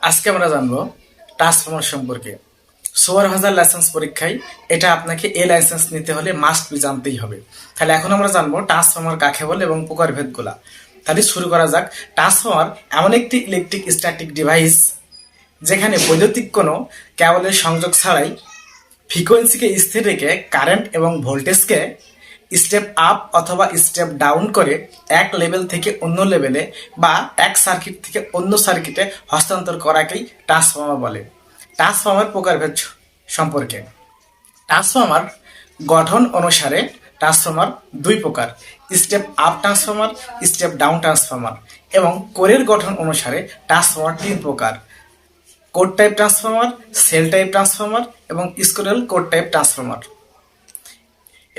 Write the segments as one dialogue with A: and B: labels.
A: আজকে আমরা জানব ট্রান্সফর্মার সম্পর্কে। সুপারভাইজার লাইসেন্স পরীক্ষায় এটা আপনাকে এ লাইসেন্স নিতে হলে মাস্ট বি জানতেই হবে। তাহলে এখন আমরা জানব ট্রান্সফর্মার কাকে বলে এবং প্রকারভেদগুলা তাহলে শুরু করা যাক। ট্রান্সফর্মার এমন একটি ইলেকট্রিক স্ট্যাটিক ডিভাইস যেখানে বৈদ্যুতিক কোনো কেবলের সংযোগ ছাড়াই ফ্রিকোয়েন্সিকে স্থির রেখে কারেন্ট এবং ভোল্টেজকে স্টেপ আপ অথবা স্টেপ ডাউন করে এক লেভেল থেকে অন্য লেভেলে বা এক সার্কিট থেকে অন্য সার্কিটে হস্তান্তর করাকেই ট্রান্সফর্মার বলে। ট্রান্সফর্মার প্রকারভেদ সম্পর্কে। ট্রান্সফর্মার গঠন অনুসারে ট্রান্সফর্মার দুই প্রকার step up transformer step down transformer এবং কোরের গঠন অনুসারে ট্রান্সফর্মার তিন প্রকার core type transformer shell type transformer এবং স্কোরেল কোড টাইপ ট্রান্সফর্মার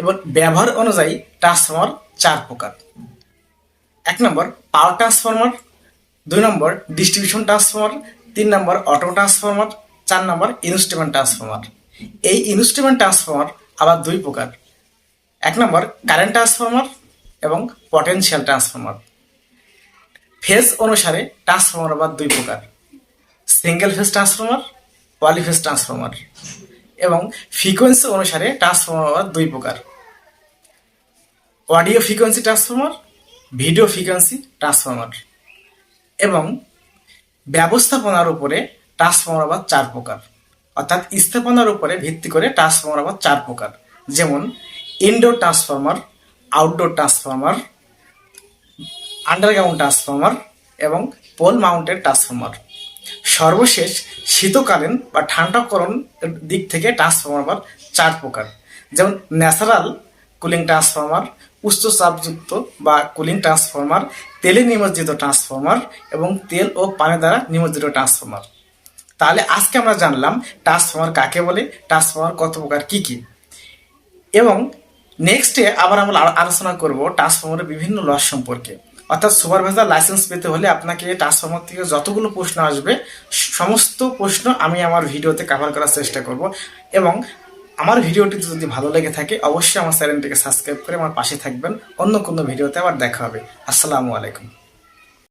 A: এবং ব্যবহার অনুযায়ী ট্রান্সফর্মার চার প্রকার। এক নম্বর পাওয়ার ট্রান্সফর্মার দুই নম্বর ডিস্ট্রিবিউশন ট্রান্সফর্মার তিন নম্বর অটো ট্রান্সফর্মার চার নম্বর ইনস্ট্রুমেন্ট ট্রান্সফর্মার এই ইনস্ট্রুমেন্ট ট্রান্সফর্মার আবার দুই প্রকার। এক নম্বর কারেন্ট ট্রান্সফর্মার এবং পটেনশিয়াল ট্রান্সফর্মার ফেজ অনুসারে ট্রান্সফর্মার আবার দুই প্রকার। Single phase transformer polyphase transformer এবং ফ্রিকোয়েন্সি অনুসারে ট্রান্সফর্মার আবার দুই প্রকার। Audio frequency transformer, video frequency transformer এবং ব্যবস্থাপনার উপরে ট্রান্সফর্মার আবার চার প্রকার। অর্থাৎ স্থাপনার উপরে ভিত্তি করে ট্রান্সফর্মার আবার চার প্রকার। যেমন indoor transformer outdoor transformer underground transformer এবং পোল মাউন্টেড ট্রান্সফর্মার। সর্বশেষ শীতকালীন বা ঠান্ডাকরণ দিক থেকে ট্রান্সফর্মার চার প্রকার। যেমন ন্যাচারাল কুলিং ট্রান্সফর্মার উচ্চ চাপযুক্ত বা কুলিং ট্রান্সফর্মার তেলে নিমজ্জিত ট্রান্সফর্মার এবং তেল ও পানি দ্বারা নিমজ্জিত ট্রান্সফর্মার তাহলে আজকে আমরা জানলাম ট্রান্সফর্মার কাকে বলে ট্রান্সফর্মার কত প্রকার, কী কী? এবং নেক্সটে আবার আমরা আলোচনা করব ট্রান্সফর্মারের বিভিন্ন লস সম্পর্কে। অর্থাৎ সুপারভাইজার লাইসেন্স পেতে হলে আপনাকে ট্রান্সফর্মার থেকে যতগুলো প্রশ্ন আসবে, সমস্ত প্রশ্ন আমি আমার ভিডিওতে কভার করার চেষ্টা করব এবং আমার ভিডিওটি যদি ভালো লেগে থাকে, অবশ্যই আমার চ্যানেলটিকে সাবস্ক্রাইব করে আমার পাশে থাকবেন। অন্য কোনো ভিডিওতে আবার দেখা হবে। আসসালামু আলাইকুম।